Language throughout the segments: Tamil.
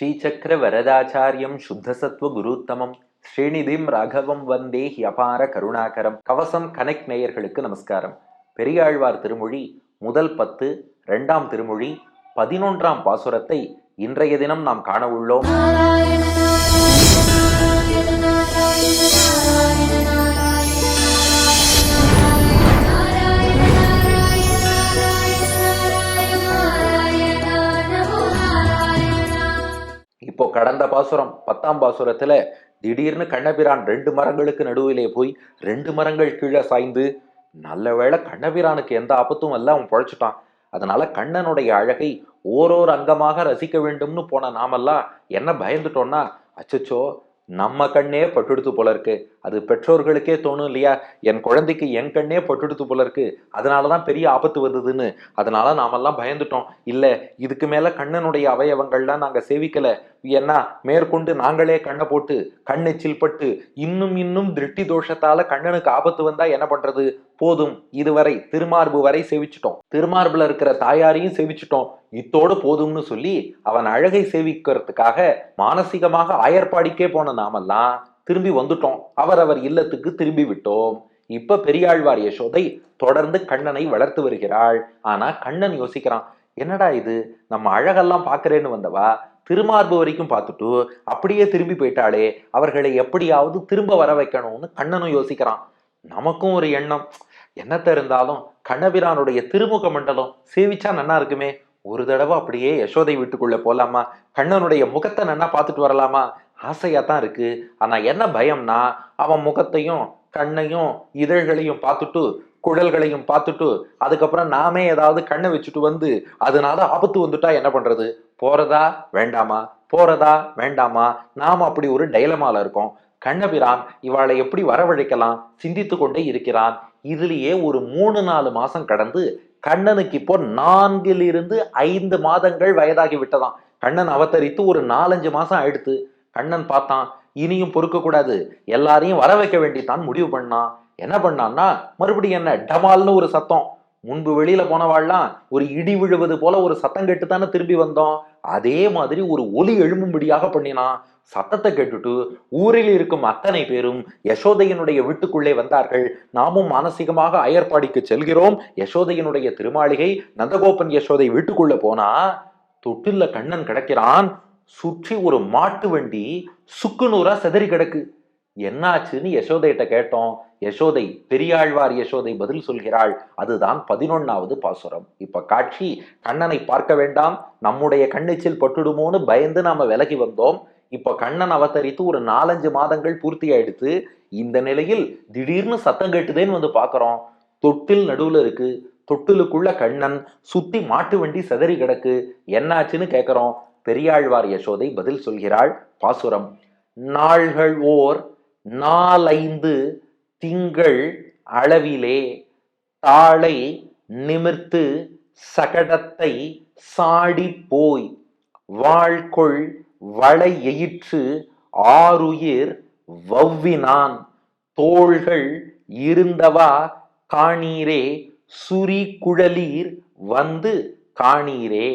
ஸ்ரீசக்கர வரதாச்சாரியம் சுத்தசத்வ குருத்தமம். ஸ்ரீநிதிம் ராகவம் வந்தே அபார கருணாகரம். கவசம் கனெக்ட் நேயர்களுக்கு நமஸ்காரம். பெரியாழ்வார் திருமொழி முதல் பத்து இரண்டாம் திருமொழி பதினொன்றாம் பாசுரத்தை இன்றைய தினம் நாம் காண உள்ளோம். இப்போ கடந்த பாசுரம் பத்தாம் பாசுரத்துல திடீர்னு கண்ணபிரான் ரெண்டு மரங்களுக்கு நடுவிலே போய் ரெண்டு மரங்கள் கீழே சாய்ந்து நல்ல வேளை கண்ணபிரானுக்கு எந்த ஆபத்தும் அல்ல அவன் பொழைச்சிட்டான். அதனால கண்ணனுடைய அழகை ஓரோர் அங்கமாக ரசிக்க வேண்டும்னு போன நாமெல்லாம் என்ன பயந்துட்டோம்னா அச்சச்சோ நம்ம கண்ணே பட்டுடுத்து போல இருக்கு. அது பெற்றோர்களுக்கே தோணும் இல்லையா? என் குழந்தைக்கு என் கண்ணே பட்டுடுத்து போல இருக்கு. அதனாலதான் பெரிய ஆபத்து வந்ததுன்னு அதனால நாமெல்லாம் பயந்துட்டோம். இல்லை இதுக்கு மேலே கண்ணனுடைய அவயவங்கள்லாம் நாங்கள் சேவிக்கலை. ஏன்னா மேற்கொண்டு நாங்களே கண்ணை போட்டு கண்ணெச்சில் பட்டு இன்னும் இன்னும் திருஷ்டி தோஷத்தால கண்ணனுக்கு ஆபத்து வந்தா என்ன பண்றது? போதும். இதுவரை திருமார்பு வரை சேவிச்சிட்டோம். திருமார்புல இருக்கிற தாயாரையும் சேவிச்சிட்டோம். இத்தோடு போதும்னு சொல்லி அவன் அழகை சேவிக்கிறதுக்காக மானசீகமாக ஆயர்பாடிக்கே போன நாமெல்லாம் திரும்பி வந்துட்டோம். அவரவர் இல்லத்துக்கு திரும்பி விட்டோம். இப்ப பெரியாழ்வார் யசோதை தொடர்ந்து கண்ணனை வளர்த்து வருகிறாள். ஆனா கண்ணன் யோசிக்கிறான் என்னடா இது? நம்ம அழகெல்லாம் பார்க்கறேன்னு வந்தவா? திருமார்பு வரைக்கும் பார்த்துட்டு அப்படியே திரும்பி போயிட்டாளே. அவர்களை எப்படியாவது திரும்ப வர வைக்கணும்னு கண்ணனும் யோசிக்கிறான். நமக்கும் ஒரு எண்ணம். என்னத்த இருந்தாலும் கண்ணபிரானுடைய திருமுக மண்டலம் சேவிச்சா நன்னா இருக்குமே. ஒரு தடவை அப்படியே யசோதை வீட்டுக்குள்ள போலாமா? கண்ணனுடைய முகத்தை நன்னா பார்த்துட்டு வரலாமா? ஆசையாக தான் இருக்குது ஆனால் என்ன பயம்னா அவன் முகத்தையும் கண்ணையும் இதழ்களையும் பார்த்துட்டு குழல்களையும் பார்த்துட்டு அதுக்கப்புறம் நாமே ஏதாவது கண்ணை வச்சுட்டு வந்து அதனால ஆபத்து வந்துட்டா என்ன பண்றது? போறதா? வேண்டாமா? போறதா? வேண்டாமா? நாம் அப்படி ஒரு டைலமால இருக்கோம். கண்ணபிரான் இவாளை எப்படி வரவழைக்கலாம்? சிந்தித்து கொண்டே இருக்கிறான். இதுலேயே ஒரு மூணு நாலு மாசம் கடந்து கண்ணனுக்கு இப்போ நான்கிலிருந்து ஐந்து மாதங்கள் வயதாகி விட்டதாம். கண்ணன் அவதரித்து ஒரு நாலஞ்சு மாசம் ஆயிடுத்து. கண்ணன் பார்த்தான் இனியும் பொறுக்க கூடாது எல்லாரையும் வர வைக்க வேண்டித்தான் முடிவு பண்ணான். என்ன பண்ணான்னா மறுபடியும் என்ன டமால்னு ஒரு சத்தம். முன்பு வெளியில போனவாள்லாம் ஒரு இடி விழுவது போல ஒரு சத்தம் கேட்டு தானே திரும்பி வந்தோம். அதே மாதிரி ஒரு ஒலி எழும்பும்படியாக பண்ணினான். சத்தத்தை கேட்டுட்டு ஊரில் இருக்கும் அத்தனை பேரும் யசோதையனுடைய வீட்டுக்குள்ளே வந்தார்கள். நாமும் மானசீகமாக அயற்பாடிக்கு செல்கிறோம். யசோதையனுடைய திருமாளிகை நந்தகோபன் யசோதை வீட்டுக்குள்ள போனா தொட்டில்ல கண்ணன் கிடக்கிறான். சுற்றி ஒரு மாட்டு வண்டி சுக்குநூறா செதறி கிடக்கு. என்னாச்சுன்னு யசோதையிட்ட கேட்டோம். யசோதை பெரியாழ்வார் யசோதை பதில் சொல்கிறாள். அதுதான் பதினொன்னாவது பாசுரம். இப்ப காட்சி கண்ணனை பார்க்க வேண்டாம். நம்முடைய கண்ணெச்சில் பட்டுடுமோன்னு பயந்து நாம விலகி வந்தோம். இப்ப கண்ணன் அவதரித்து ஒரு நாலஞ்சு மாதங்கள் பூர்த்தி ஆயிடுத்து இந்த நிலையில் திடீர்னு சத்தம் கேட்டுதேன்னு வந்து பாக்குறோம். தொட்டில் நடுவுல இருக்கு. தொட்டிலுக்குள்ள கண்ணன் சுத்தி மாட்டு வண்டி செதறி கிடக்கு. என்னாச்சுன்னு கேட்குறோம் பெரியாழ்வார் யசோதை பதில் சொல்கிறாள் பாசுரம் நாள்கள் ஓர் நாலைந்து திங்கள் அளவிலே தாளை நிமிர்த்து சகடத்தை சாடி போய் வாழ்கொள் வளை எயிற்று ஆருயிர் வவ்வினான். தோள்கள் இருந்தவா காணீரே சுரி குழலீர் வந்து காணீரே.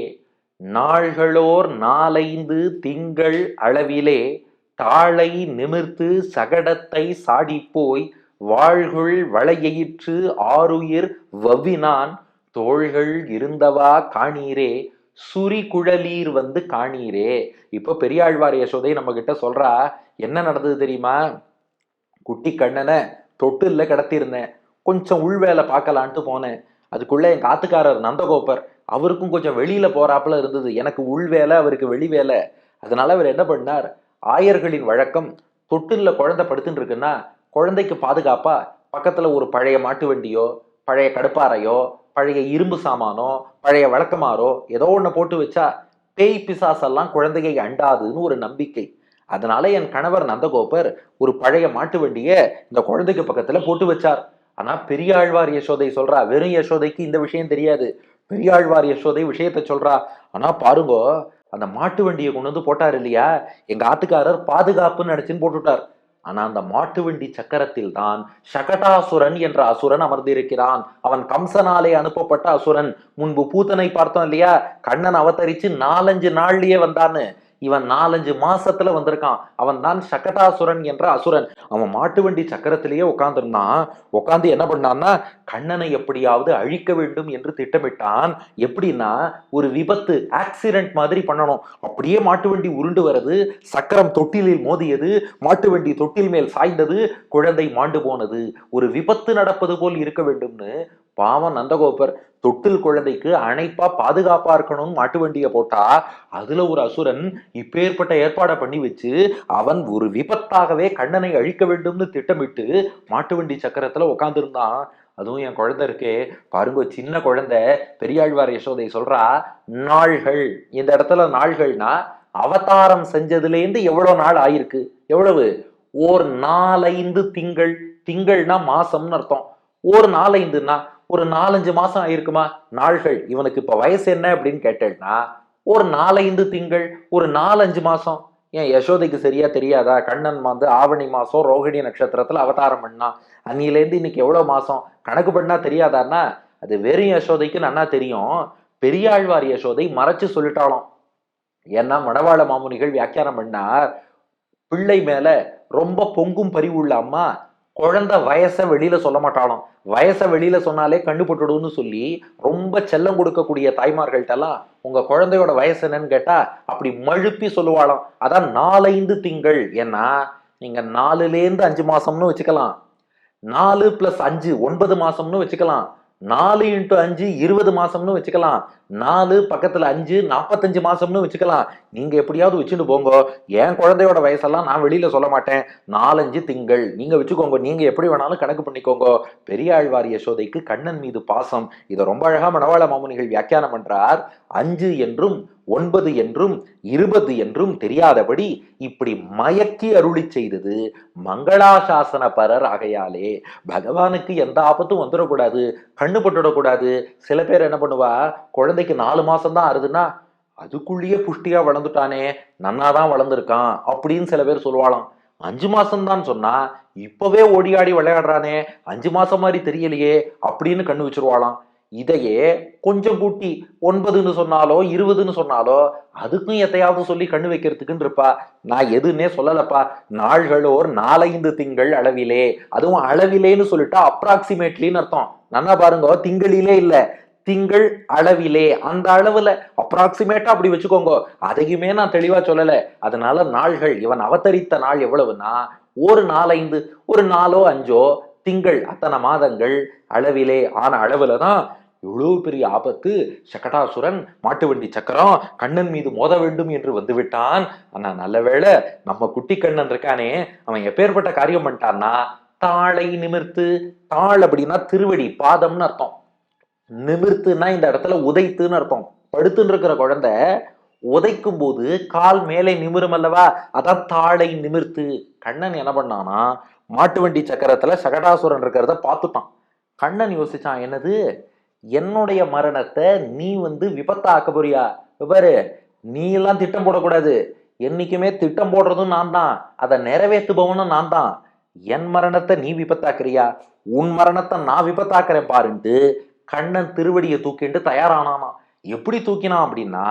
நாள்களோர் நாலைந்து திங்கள் அளவிலே தாளை நிமிர்த்து சகடத்தை சாடிப்போய் வாழ்குள் வளையயிற்று ஆருயிர் வவ்வினான். தோள்கள் இருந்தவா காணீரே? சுரி குழலீர் வந்து காணீரே? இப்போ பெரியாழ்வார் யசோதை நம்ம கிட்ட சொல்றா என்ன நடந்தது தெரியுமா? குட்டி கண்ணனை தொட்டில்ல கிடத்திருந்தேன். கொஞ்சம் உள்வேலை பார்க்கலான்ட்டு போனேன். அதுக்குள்ளே என் ஆத்துக்காரர் நந்தகோபர் அவருக்கும் கொஞ்சம் வெளியில் போகிறாப்புல இருந்தது. எனக்கு உள் வேலை அவருக்கு வெளி வேலை. அதனால் அவர் என்ன பண்ணார்? ஆயர்களின் வழக்கம் தொட்டிலில் குழந்தை படுத்துட்டு இருக்குன்னா குழந்தைக்கு பாதுகாப்பாக பக்கத்தில் ஒரு பழைய மாட்டு வண்டியோ பழைய கடுப்பாறையோ பழைய இரும்பு சாமானோ பழைய வழக்கமாரோ ஏதோ ஒன்று போட்டு வச்சா பேய் பிசாசெல்லாம் குழந்தையை அண்டாதுன்னு ஒரு நம்பிக்கை. அதனால என் கணவர் நந்தகோபர் ஒரு பழைய மாட்டு வண்டியை இந்த குழந்தைக்கு பக்கத்தில் போட்டு வச்சார். ஆனா பெரியாழ்வார் யசோதை சொல்றா வெறும் யசோதைக்கு இந்த விஷயம் தெரியாது. பெரியாழ்வார் யசோதை விஷயத்த சொல்றா. ஆனா பாருங்கோ அந்த மாட்டு வண்டியை கொண்டு வந்து போட்டார் இல்லையா? எங்க ஆத்துக்காரர் பாதுகாப்புன்னு நினைச்சுன்னு போட்டுட்டார். ஆனா அந்த மாட்டு வண்டி சக்கரத்தில் தான் சகடாசுரன் என்ற அசுரன் அமர்ந்திருக்கிறான். அவன் கம்சனாலே அனுப்பப்பட்ட அசுரன். முன்பு பூத்தனை பார்த்தோம் இல்லையா? கண்ணன் அவதரிச்சு நாலஞ்சு நாள்லயே வந்தான்னு. இவன் நாலஞ்சு மாசத்துல வந்திருக்கான். அவன் தான் சக்கதாசுரன் என்ற அசுரன். அவன் மாட்டு வண்டி சக்கரத்திலேயே உட்காந்துருந்தான் உட்காந்து என்ன பண்ணான்னா கண்ணனை எப்படியாவது அழிக்க வேண்டும் என்று திட்டமிட்டான். எப்படின்னா ஒரு விபத்து ஆக்சிடென்ட் மாதிரி பண்ணணும். அப்படியே மாட்டு வண்டி உருண்டு வருது சக்கரம் தொட்டிலில் மோதியது மாட்டு வண்டி தொட்டில் மேல் சாய்ந்தது குழந்தை மாண்டு போனது. ஒரு விபத்து நடப்பது போல் இருக்க வேண்டும்னு பாவம் நந்தகோபர் தொட்டில் குழந்தைக்கு அணைப்பா பாதுகாப்பா இருக்கணும்னு மாட்டு வண்டியை போட்டா அதுல ஒரு அசுரன் இப்பேற்பட்ட ஏற்பாடை பண்ணி வச்சு அவன் ஒரு விபத்தாகவே கண்ணனை அழிக்க வேண்டும்னு திட்டமிட்டு மாட்டு வண்டி சக்கரத்துல உட்காந்துருந்தான் அதுவும் என் குழந்தை இருக்கே. பாருங்க சின்ன குழந்தை பெரியாழ்வார் யசோதை சொல்றா நாள்கள் இந்த இடத்துல நாள்கள்னா அவதாரம் செஞ்சதுலேருந்து எவ்வளோ நாள் ஆயிருக்கு? எவ்வளவு? ஓர் நாலைந்து திங்கள். திங்கள்னா மாசம்னு அர்த்தம். ஒரு நாலைந்துன்னா ஒரு நாலஞ்சு மாசம் ஆயிருக்குமா? நாள்கள். இவனுக்கு இப்ப வயசு என்ன அப்படின்னு கேட்டேன்னா ஒரு நாலைந்து திங்கள் ஒரு நாலஞ்சு மாசம். ஏன் யசோதைக்கு சரியா தெரியாதா? கண்ணன் வந்து ஆவணி மாசம் ரோகிணி நட்சத்திரத்துல அவதாரம் பண்ணா அன்னிலேருந்து இன்னைக்கு எவ்வளவு மாசம்? கணக்கு பண்ணா தெரியாதான்னா அது வெறும் யசோதைக்கு நன்னா தெரியும். பெரியாழ்வார் யசோதை மறைச்சு சொல்லிட்டாலும். ஏன்னா மணவாள மாமுனிகள் வியாக்கியானம் பண்ணார். பிள்ளை மேல ரொம்ப பொங்கும் பரிவுள்ள அம்மா குழந்தை வயசை வெளியில சொல்ல மாட்டாலும் வயசை வெளியில சொன்னாலே கண்டுபட்டுடும்னு சொல்லி ரொம்ப செல்லம் கொடுக்கக்கூடிய தாய்மார்கள்ட்டெல்லாம் உங்க குழந்தையோட வயசு என்னன்னு கேட்டா அப்படி மழுப்பி சொல்லுவாளாம். அதான் நாலைந்து திங்கள். ஏன்னா நீங்க நாலுலேருந்து அஞ்சு மாசம்னு வச்சுக்கலாம். நாலு பிளஸ் அஞ்சு ஒன்பது மாசம்னு வச்சுக்கலாம். நாலு இன்ட்டு அஞ்சு இருபது மாசம்னு வச்சுக்கலாம். நாலு பக்கத்துல அஞ்சு நாற்பத்தஞ்சு மாசம்னு வச்சுக்கலாம். நீங்க எப்படியாவது வச்சுட்டு போங்க. என் குழந்தையோட வயசெல்லாம் நான் வெளியில சொல்ல மாட்டேன். நாலஞ்சு திங்கள். நீங்க வச்சுக்கோங்க. நீங்க எப்படி வேணாலும் கணக்கு பண்ணிக்கோங்க. பெரியாழ்வார் யசோதைக்கு கண்ணன் மீது பாசம். இதை ரொம்ப அழகா மணவாள மாமுனிகள் வியாக்கியானம் பண்றார். அஞ்சு என்றும் ஒன்பது என்றும் இருபது என்றும் தெரியாதபடி இப்படி மயக்கி அருளி செய்தது மங்களாசாசன பரர் ஆகையாலே. பகவானுக்கு எந்த ஆபத்தும் வந்துடக்கூடாது கண்ணு பட்டுடக்கூடாது. சில பேர் என்ன பண்ணுவா குழந்தைக்கு நாலு மாசம் தான் ஆறுதுன்னா அதுக்குள்ளேயே புஷ்டியா வளர்ந்துட்டானே நன்னாதான் வளர்ந்துருக்கான் அப்படின்னு சில பேர் சொல்லுவாளாம். அஞ்சு மாசம் தான் சொன்னா இப்பவே ஓடி ஆடி விளையாடுறானே அஞ்சு மாசம் மாதிரி தெரியலையே அப்படின்னு கண்ணு வச்சிருவாளாம். இதையே கொஞ்சம் கூட்டி ஒன்பதுன்னு சொன்னாலோ இருபதுன்னு சொன்னாலோ அதுக்கும் எத்தையாவது சொல்லி கண்ணு வைக்கிறதுக்குன்னு இருப்பா. நான் எதுன்னே சொல்லலப்பா. நாள்களோர் நாலைந்து திங்கள் அளவிலே. அதுவும் அளவிலேன்னு சொல்லிட்டா அப்ராக்சிமேட்லின்னு அர்த்தம். நல்லா பாருங்க திங்களிலே இல்லை. திங்கள் அளவிலே. அந்த அளவுல அப்ராக்சிமேட்டா அப்படி வச்சுக்கோங்க. அதையுமே நான் தெளிவா சொல்லல. அதனால நாள்கள் இவன் அவதரித்த நாள் எவ்வளவுன்னா ஒரு நாலைந்து ஒரு நாலோ அஞ்சோ திங்கள் அத்தனை மாதங்கள் அளவிலே. ஆன அளவுல தான் எவ்வளவு பெரிய ஆபத்து சகடாசுரன் மாட்டு வண்டி சக்கரம் கண்ணன் மீது மோத வேண்டும் என்று வந்துவிட்டான். ஆனா நல்ல வேளை நம்ம குட்டி கண்ணன் இருக்கானே. அவன் எப்பேற்பட்ட காரியம் பண்ணிட்டான்னா தாளை நிமிர்த்து தாள் அப்படின்னா திருவடி பாதம்னு அர்த்தம். நிமிர்த்துனா இந்த இடத்துல உதைத்துன்னு அர்த்தம். படுத்துன்னு இருக்கிற குழந்தை உதைக்கும் போது கால் மேலே நிமிரும் அல்லவா? அதான் தாளை நிமிர்த்து. கண்ணன் என்ன பண்ணானா மாட்டு வண்டி சக்கரத்துல சகடாசுரன் இருக்கிறத பார்த்துட்டான். கண்ணன் யோசிச்சான் என்னது? என்னுடைய மரணத்தை நீ வந்து விபத்தாக்க போறியா? பாரு நீ எல்லாம் திட்டம் போடக்கூடாது. என்னைக்குமே திட்டம் போடுறதும் நான் தான் அதை நிறைவேற்றுபவனும் நான் தான் என் மரணத்தை நீ விபத்தாக்குறியா? உன் மரணத்தை நான் விபத்தாக்குறேன் பாருன்ட்டு கண்ணன் திருவடியை தூக்கிட்டு தயாரானானா எப்படி தூக்கினான் அப்படின்னா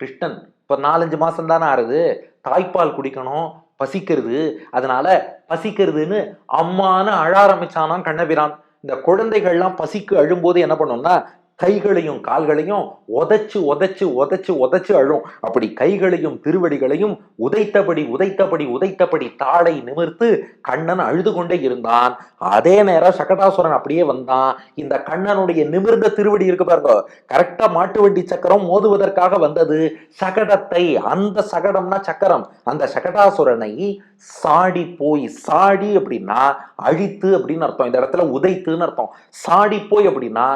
கிருஷ்ணன் இப்போ நாலஞ்சு மாதம் தானே ஆறுது. தாய்ப்பால் குடிக்கணும் பசிக்கிறது. அதனால பசிக்கிறதுன்னு அம்மான்னு அழ ஆரம்பிச்சானான் கண்ணபிரான். இந்த குழந்தைகள்லாம் பசிக்கு அழும்போது என்ன பண்ணும்னா கைகளையும் கால்களையும் உதச்சு உதச்சு உதச்சு உதச்சு அழும். அப்படி கைகளையும் திருவடிகளையும் உதைத்தபடி உதைத்தபடி உதைத்தபடி தாளை நிமிர்த்து கண்ணன் அழுது கொண்டே இருந்தான். அதே நேரம் சகடாசுரன் அப்படியே வந்தான். இந்த கண்ணனுடைய நிமிர்ந்த திருவடி இருக்கு பாருங்க. கரெக்டா மாட்டு வண்டி சக்கரம் மோதுவதற்காக வந்தது. சகடத்தை அந்த சகடம்னா சக்கரம். அந்த சகடாசுரனை சாடி போய் சாடி அப்படின்னா அழித்து அப்படின்னு அர்த்தம். இந்த இடத்துல உதைத்துன்னு அர்த்தம். சாடி போய் அப்படின்னா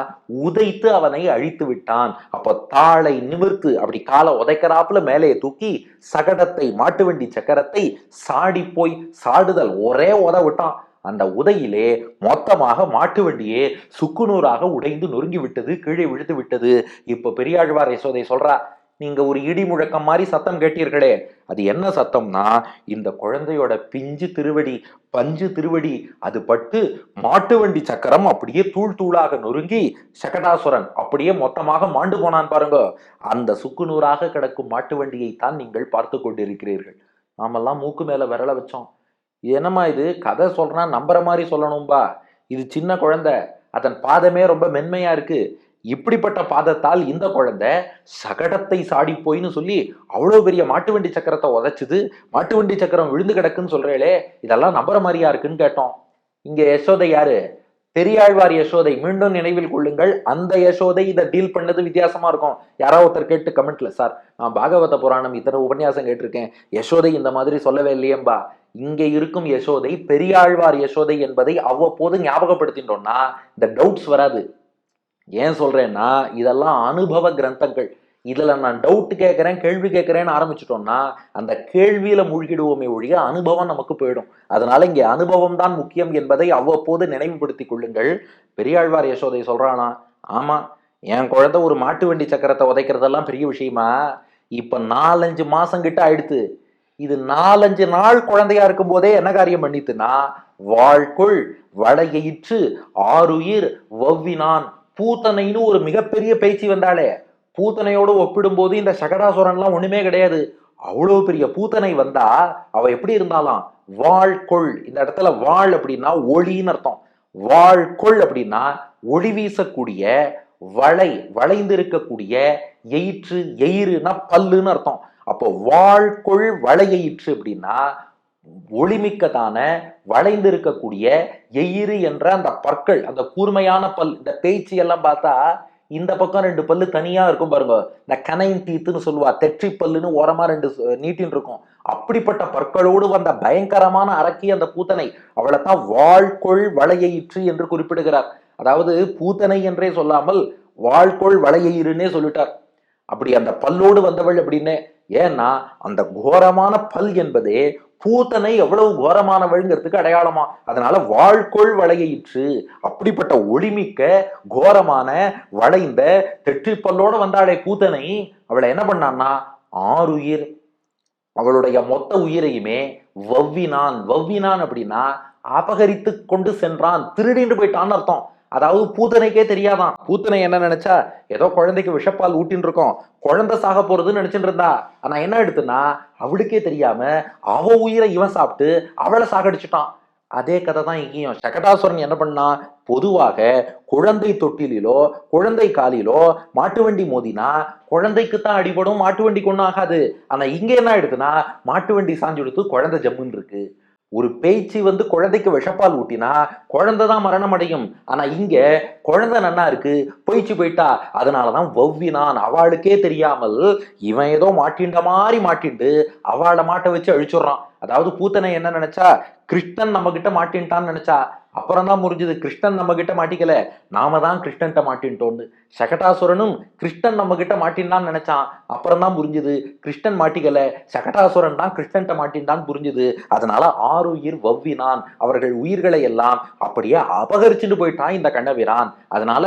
உதைத்து அவனை அழித்து விட்டான். அப்போ தாளை நிமிர்த்து அப்படி காலை உதைக்கிறாப்புல மேலே தூக்கி சகடத்தை மாட்டு வண்டி சக்கரத்தை சாடி போய் சாடுதல் ஒரே உத விட்டான். அந்த உதையிலே மொத்தமாக மாட்டு வண்டியே சுக்குநூறாக உடைந்து நொறுங்கி விட்டது கீழே விழுந்து விட்டது. இப்போ பெரியாழ்வார் யசோதை சொல்றா நீங்க ஒரு இடி முழக்கம் மாதிரி சத்தம் கேட்டீர்களே. அது என்ன சத்தம்னா இந்த குழந்தையோட பிஞ்சு திருவடி பஞ்சு திருவடி அது பட்டு மாட்டு வண்டி சக்கரம் அப்படியே தூள் தூளாக நொறுங்கி சகடாசுரன் அப்படியே மொத்தமாக மாண்டு போனான் பாருங்க. அந்த சுக்குநூறாக கிடக்கும் மாட்டு வண்டியை தான் நீங்கள் பார்த்து கொண்டிருக்கிறீர்கள். நாமெல்லாம் மூக்கு மேல விரல வச்சோம். என்னம்மா இது? கதை சொல்றா நம்புற மாதிரி சொல்லணும்பா. இது சின்ன குழந்தை. அதன் பாதமே ரொம்ப மென்மையா இருக்கு. இப்படிப்பட்ட பாதத்தால் இந்த குழந்தை சகடத்தை சாடி போயின்னு சொல்லி அவ்வளோ பெரிய மாட்டு வண்டி சக்கரத்தை உதைச்சுது. மாட்டு வண்டி சக்கரம் விழுந்து கிடக்குன்னு சொல்றேளே இதெல்லாம் நம்புற மாதிரியா இருக்குன்னு கேட்டோம். இங்க யசோதை யாரு? பெரியாழ்வார் யசோதை. மீண்டும் நினைவில் கொள்ளுங்கள் அந்த யசோதை இதை டீல் பண்ணது வித்தியாசமா இருக்கும். யாராவது ஒருத்தர் கேட்டு கமெண்ட்ல சார் நான் பாகவத புராணம் இத்தனை உபன்யாசம் கேட்டிருக்கேன். யசோதை இந்த மாதிரி சொல்லவே இல்லையேம்பா. இங்கே இருக்கும் யசோதை பெரியாழ்வார் யசோதை என்பதை அவ்வப்போது ஞாபகப்படுத்தின்றோம்னா இந்த டவுட்ஸ் வராது. ஏன் சொல்கிறேன்னா இதெல்லாம் அனுபவ கிரந்தங்கள். இதில் நான் டவுட் கேட்குறேன் கேள்வி கேட்குறேன்னு ஆரம்பிச்சிட்டோம்னா அந்த கேள்வியில் மூழ்கிடுவோமே ஒழிய அனுபவம் நமக்கு போயிடும். அதனால இங்கே அனுபவம் தான் முக்கியம் என்பதை அவ்வப்போது நினைவுபடுத்திக் கொள்ளுங்கள். பெரியாழ்வார் யசோதை சொல்கிறானா ஆமாம் என் குழந்தை ஒரு மாட்டு வண்டி சக்கரத்தை உதைக்கிறதெல்லாம் பெரிய விஷயமா? இப்போ நாலஞ்சு மாதங்கிட்ட ஆயிடுத்து. இது நாலஞ்சு நாள் குழந்தையா இருக்கும் போதே என்ன காரியம் பண்ணித்துனா வாழ்க்குள் வளையிற்று ஆறுயிர் வவ்வினான். பூத்தனைன்னு ஒரு மிகப்பெரிய பேச்சு வந்தாளே பூத்தனையோடு ஒப்பிடும்போது இந்த சகடாசுரன்லாம் ஒண்ணுமே கிடையாது. அவ்வளவு பெரிய பூத்தனை வந்தா அவ எப்படி இருந்தாலாம் வாழ்கொள் இந்த இடத்துல வாழ் அப்படின்னா ஒளின்னு அர்த்தம். வாழ்கொள் அப்படின்னா ஒளி வீசக்கூடிய வளை வளைந்து இருக்கக்கூடிய எயிற்று எயிறுனா பல்லுன்னு அர்த்தம். அப்போ வாழ்கொள் வளையயிற்று அப்படின்னா ஒளிமிக்கதான வளைந்து இருக்கக்கூடிய எயிறு என்ற அந்த பற்கள் அந்த கூர்மையான பல் இந்த பேச்சு எல்லாம் பார்த்தா இந்த பக்கம் ரெண்டு பல்லு தனியா இருக்கும் பாருங்க. இந்த கனையின் தீத்துன்னு சொல்லுவா தெற்றி பல்லுன்னு ஓரமா ரெண்டு நீட்டின்னு இருக்கும். அப்படிப்பட்ட பற்களோடு வந்த பயங்கரமான அரக்கி அந்த பூத்தனை அவளைத்தான் வாழ்கொள் வளையயிற்று என்று குறிப்பிடுகிறார். அதாவது பூத்தனை என்றே சொல்லாமல் வாழ்கொள் வளையயிருன்னே சொல்லிட்டார். அப்படி அந்த பல்லோடு வந்தவள் அப்படின்னு ஏன்னா அந்த கோரமான பல் என்பதே பூத்தனை எவ்வளவு கோரமானவள்ங்கிறதுக்கு அடையாளமா? அதனால வாழ்கொள் வளையிற்று அப்படிப்பட்ட ஒளிமிக்க கோரமான வளைந்த தெற்றிப்பல்லோட வந்தாளே பூத்தனை அவளை என்ன பண்ணான்னா ஆறுயிர். அவளுடைய மொத்த உயிரையுமே வவ்வினான். வவ்வினான் அப்படின்னா அபகரித்து கொண்டு சென்றான். திருடிண்டு போயிட்டான்னு அர்த்தம். அதாவது பூத்தனைக்கே தெரியாதான். பூத்தனை என்ன நினைச்சா ஏதோ குழந்தைக்கு விஷப்பால் ஊட்டின்னு இருக்கோம் குழந்தை சாக போறதுன்னு நினைச்சிட்டு இருந்தா ஆனா என்ன எடுத்துன்னா அவளுக்கே தெரியாம அவ உயிரை இவன் சாப்பிட்டு அவளை சாகடிச்சுட்டான். அதே கதை தான் இங்கேயும். சகடாசுரன் என்ன பண்ணா பொதுவாக குழந்தை தொட்டிலிலோ குழந்தை காலிலோ மாட்டு வண்டி மோதினா குழந்தைக்கு தான் அடிபடும் மாட்டு வண்டி ஒன்றும் ஆகாது. ஆனா இங்க என்ன ஆயிடுதுன்னா மாட்டு வண்டி சாஞ்சு கொடுத்து குழந்தை ஜம்முன்னு இருக்கு ஒரு பேச்சு வந்து குழந்தைக்கு விஷப்பால் ஊட்டினா குழந்தை தான் மரணம் அடையும் ஆனா இங்க குழந்தை நன்னா இருக்கு போயிச்சு போயிட்டா அதனாலதான் வவ்வினான் அவளுக்கே தெரியாமல் இவன் ஏதோ மாட்டின்ற மாதிரி மாட்டிண்டு அவளை மாட்ட வச்சு அழிச்சுடுறான். அதாவது பூத்தனை என்ன நினைச்சா கிருஷ்ணன் நம்ம கிட்ட மாட்டின்ட்டான்னு நினைச்சா அப்புறம் தான் புரிஞ்சுது கிருஷ்ணன் நம்ம கிட்ட மாட்டிக்கல. நாம தான் கிருஷ்ணன்ட்ட மாட்டின்ட்டோன்னு. சகட்டாசுரனும் கிருஷ்ணன் நம்ம கிட்ட மாட்டின்டான்னு நினைச்சான். அப்புறம் தான் புரிஞ்சுது. கிருஷ்ணன் மாட்டிக்கல. சகடாசுரன் தான் கிருஷ்ணன்ட்ட மாட்டின்டான்னு புரிஞ்சுது. அதனால ஆறுயிர் வவ்வினான். அவர்கள் உயிர்களை எல்லாம் அப்படியே அபகரிச்சுட்டு போயிட்டான் இந்த கண்ணவீரான். அதனால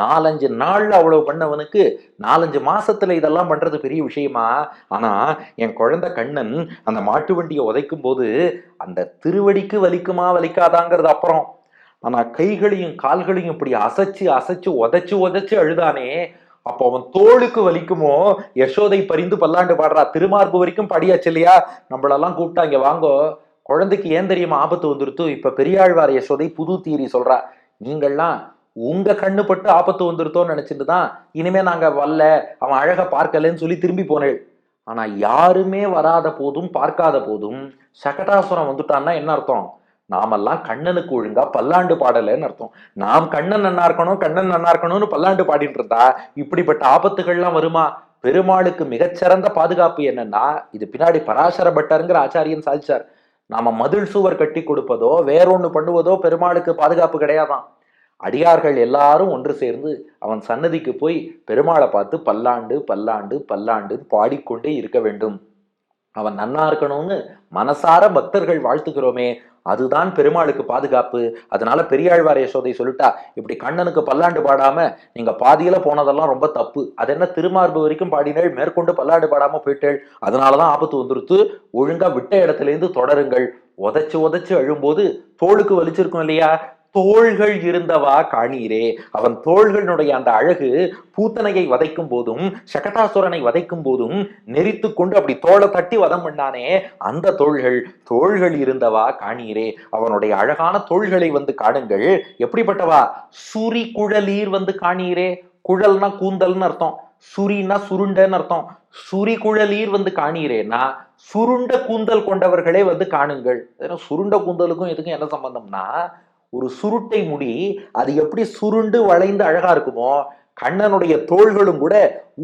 நாலஞ்சு நாள்ல அவ்வளவு பண்ணவனுக்கு நாலஞ்சு மாசத்துல இதெல்லாம் பண்றது பெரிய விஷயமா? ஆனா என் குழந்தை கண்ணன் அந்த மாட்டு வண்டியை உதைக்கும் போது அந்த திருவடிக்கு வலிக்குமா வலிக்காதாங்கிறது அப்புறம். ஆனா கைகளையும் கால்களையும் இப்படி அசைச்சு அசைச்சு உதைச்சு உதைச்சு அழுதானே அப்போ அவன் தோளுக்கு வலிக்குமோ? யசோதை பரிந்து பல்லாண்டு பாடுறா திருமார்பு வரைக்கும் படியாச்சு இல்லையா? நம்மளெல்லாம் கூப்பிட்டா இங்க வாங்கோ குழந்தைக்கு ஏன் தெரியுமா ஆபத்து வந்துருத்து இப்ப பெரியாழ்வார் யசோதை புது தீரி சொல்றா நீங்கள்லாம் உங்க கண்ணு பட்டு ஆபத்து வந்துருத்தோன்னு நினைச்சிட்டு தான் இனிமே நாங்க வரல அவன் அழக பார்க்கலன்னு சொல்லி திரும்பி போனேள். ஆனா யாருமே வராத போதும் பார்க்காத போதும் சகடாசுரம் வந்துட்டான்னா என்ன அர்த்தம்? நாமெல்லாம் கண்ணனுக்கு ஒழுங்கா பல்லாண்டு பாடலைன்னு அர்த்தம். நாம் கண்ணன் நன்னா இருக்கணும் கண்ணன் நன்னா இருக்கணும்னு பல்லாண்டு பாடிட்டு இருந்தா இப்படிப்பட்ட ஆபத்துகள்லாம் வருமா? பெருமாளுக்கு மிகச்சிறந்த பாதுகாப்பு என்னன்னா இது பின்னாடி பராசர பட்டருங்கிற ஆச்சாரியன் சாதிச்சார். நாம மதில் சுவர் கட்டி கொடுப்பதோ வேறொன்னு பண்ணுவதோ பெருமாளுக்கு பாதுகாப்பு கிடையாதான். அடியார்கள் எல்லாரும் ஒன்று சேர்ந்து அவன் சன்னதிக்கு போய் பெருமாளை பார்த்து பல்லாண்டு பல்லாண்டு பல்லாண்டு பாடிக்கொண்டே இருக்க வேண்டும். அவன் நன்னா இருக்கணும்னு மனசார பக்தர்கள் வாழ்த்துக்கிறோமே அதுதான் பெருமாளுக்கு பாதுகாப்பு. அதனால பெரியாழ்வார் யசோதை சொல்லிட்டா இப்படி கண்ணனுக்கு பல்லாண்டு பாடாம நீங்க பாதியில போனதெல்லாம் ரொம்ப தப்பு. அது என்ன திருமார்பு வரைக்கும் பாடினேள் மேற்கொண்டு பல்லாண்டு பாடாம போயிட்டேள். அதனாலதான் ஆபத்து வந்துருத்து. ஒழுங்கா விட்ட இடத்துல இருந்து தொடருங்கள். உதச்சு உதச்சு அழும்போது தோளுக்கு வலிச்சிருக்கும் இல்லையா? தோள்கள் இருந்தவா காணீரே? அவன் தோள்களுடைய அந்த அழகு பூத்தனையை வதைக்கும் போதும் சகடாசுரனை வதைக்கும் போதும் நெரித்து கொண்டு அப்படி தோளை தட்டி வதம் பண்ணானே அந்த தோள்கள் தோள்கள் இருந்தவா காணீரே? அவனுடைய அழகான தோள்களை வந்து காணுங்கள். எப்படிப்பட்டவா? சுரி குழலீர் வந்து காணீரே? குழல்னா கூந்தல்னு அர்த்தம். சுரினா சுருண்டன்னு அர்த்தம். சுரி குழலீர் வந்து காணீரேனா சுருண்ட கூந்தல் கொண்டவர்களே வந்து காணுங்கள். ஏன்னா சுருண்ட கூந்தலுக்கும் எதுக்கும் என்ன சம்பந்தம்னா ஒரு சுருட்டை முடி அது எப்படி சுருண்டு வளைந்து அழகா இருக்குமோ கண்ணனுடைய தோள்களும் கூட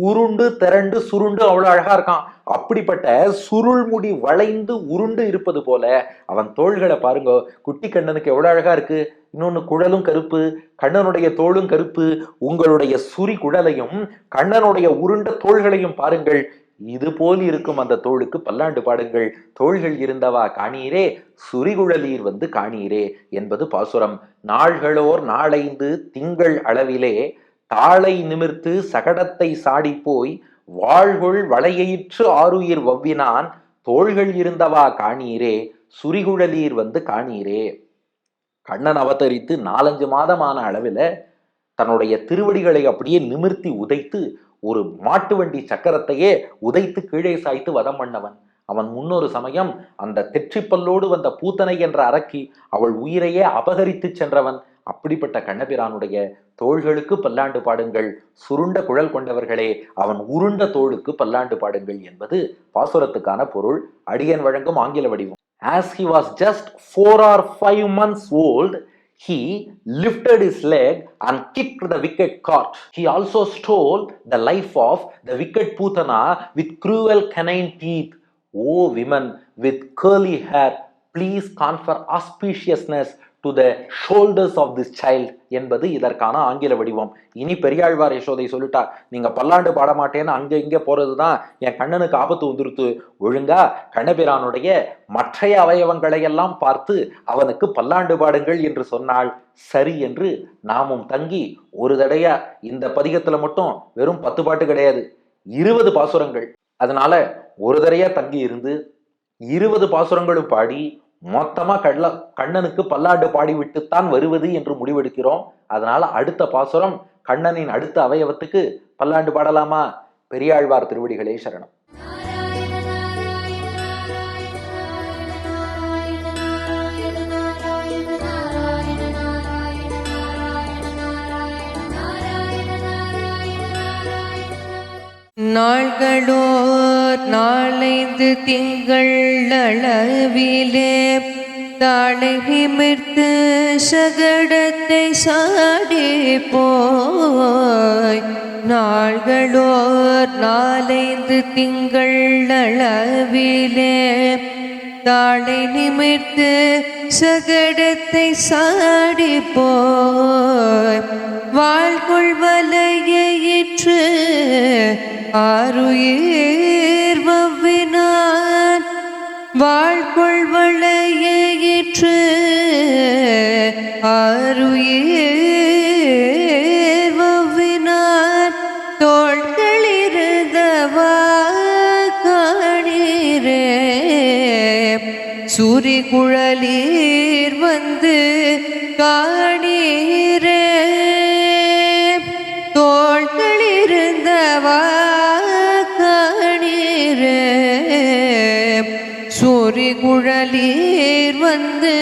உருண்டு திரண்டு சுருண்டு அவ்வளவு அழகா இருக்கான். அப்படிப்பட்ட சுருள் முடி வளைந்து உருண்டு இருப்பது போல அவன் தோள்களை பாருங்க குட்டி கண்ணனுக்கு எவ்வளவு அழகா இருக்கு. இன்னொன்னு குழலும் கருப்பு கண்ணனுடைய தோளும் கருப்பு உங்களுடைய சுரி குழலையும் கண்ணனுடைய உருண்ட தோள்களையும் பாருங்கள். இது போல் இருக்கும் அந்த தோளுக்கு பல்லாண்டு பாடுங்கள். தோள்கள் இருந்தவா காணீரே? சுரிகுழலீர் வந்து காணீரே? என்பது பாசுரம். நாள்களோர் நாளைந்து திங்கள் அளவிலே தாளை நிமிர்த்து சகடத்தை சாடி போய் வாழ்கொள் வளையயிற்று ஆருயிர் வவ்வினான். தோள்கள் இருந்தவா காணீரே? சுரிகுழலீர் வந்து காணீரே? கண்ணன் அவதரித்து நாலஞ்சு மாதமான அளவில் தன்னுடைய திருவடிகளை அப்படியே நிமிர்த்தி உதைத்து ஒரு மாட்டு வண்டி சக்கரத்தையே உதைத்து கீழே சாய்த்து வதம் பண்ணவன். அவன் முன்னொரு சமயம் அந்த தெற்றிப்பல்லோடு வந்த பூத்தனை என்ற அரக்கி அவள் உயிரையே அபகரித்து சென்றவன். அப்படிப்பட்ட கண்ணபிரானுடைய தோள்களுக்கு பல்லாண்டு பாடுங்கள். சுருண்ட குழல் கொண்டவர்களே அவன் உருண்ட தோளுக்கு பல்லாண்டு பாடுங்கள் என்பது பாசுரத்துக்கான பொருள். அடியன் வழங்கும் ஆங்கில வடிவம். As he was just four or five months old he lifted his leg and kicked the wicked cart. He also stole the life of the wicked Putana with cruel canine teeth. O women with curly hair, please confer auspiciousness to the shoulders of this child என்பது இதற்கான ஆங்கில வடிவம். இனி பெரியாழ்வார் யசோதை சொல்லிட்டா நீங்க பல்லாண்டு பாடமாட்டேன்னு அங்கே அங்க இங்க போறதுதான் என் கண்ணனுக்கு ஆபத்து வந்துருத்து. ஒழுங்கா கண்ணபிரானுடைய மற்றைய அவயவங்களை எல்லாம் பார்த்து அவனுக்கு பல்லாண்டு பாடுங்கள் என்று சொன்னால் சரி என்று நாமும் தங்கி ஒரு தடையா இந்த பதிகத்துல மட்டும் வெறும் பத்து பாட்டு கிடையாது இருபது பாசுரங்கள். அதனால ஒரு தடையா தங்கி இருந்து இருபது பாசுரங்களும் பாடி மொத்தமா கடல கண்ணனுக்கு பல்லாண்டு பாடிவிட்டுத்தான் வருவது என்று முடிவெடுக்கிறோம். அதனால அடுத்த பாசுரம் கண்ணனின் அடுத்த அவயவத்துக்கு பல்லாண்டு பாடலாமா? பெரியாழ்வார் திருவடிகளே சரணம். நாள்களோர் நாளைந்து திங்கள் அளவிலே தாளை நிமிர்த்து சகடத்தை சாடி போய். நாள்களோர் நாளைந்து திங்கள் அளவிலே தாளை நிமிர்த்து சகடத்தை சாடி போய் வாழ்கொள் வலையிற்று ஆறுயிர் வவ்வினான். வாழ்கொள் வலையிற்று ஆறுயிர் சூரி குழலீர் வந்து காணீரே. தோள்களிருந்தவா காணீரே. சூரி குழலீர் வந்து